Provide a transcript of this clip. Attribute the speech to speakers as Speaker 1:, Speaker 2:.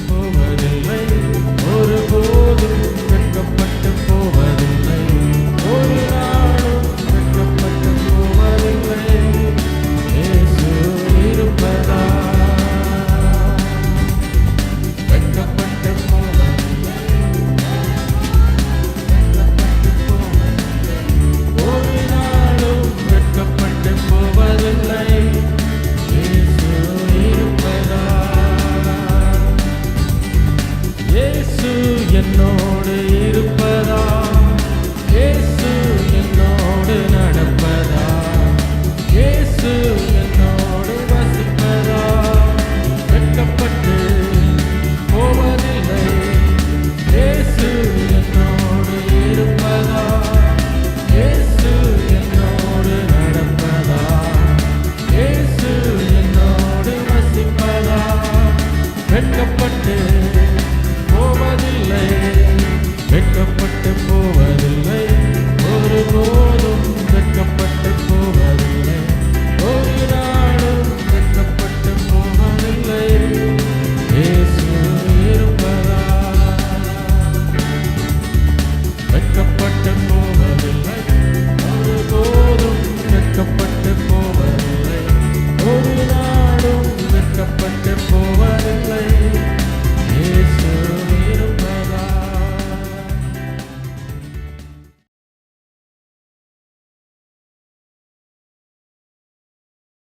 Speaker 1: போவதில்லை இயேசு என்னோடு இருப்பதா? இயேசு என்னோடு நடப்பதா? இயேசு என்னோடு வசிப்பதா? வெட்கப்பட்டு போவதில்லை. இயேசு என்னோடு இருப்பதா? இயேசு என்னோடு நடப்பதா? இயேசு என்னோடு வசிப்பதா? வெட்கப்பட்டு போவதில்லை வெட்கப்பட்டு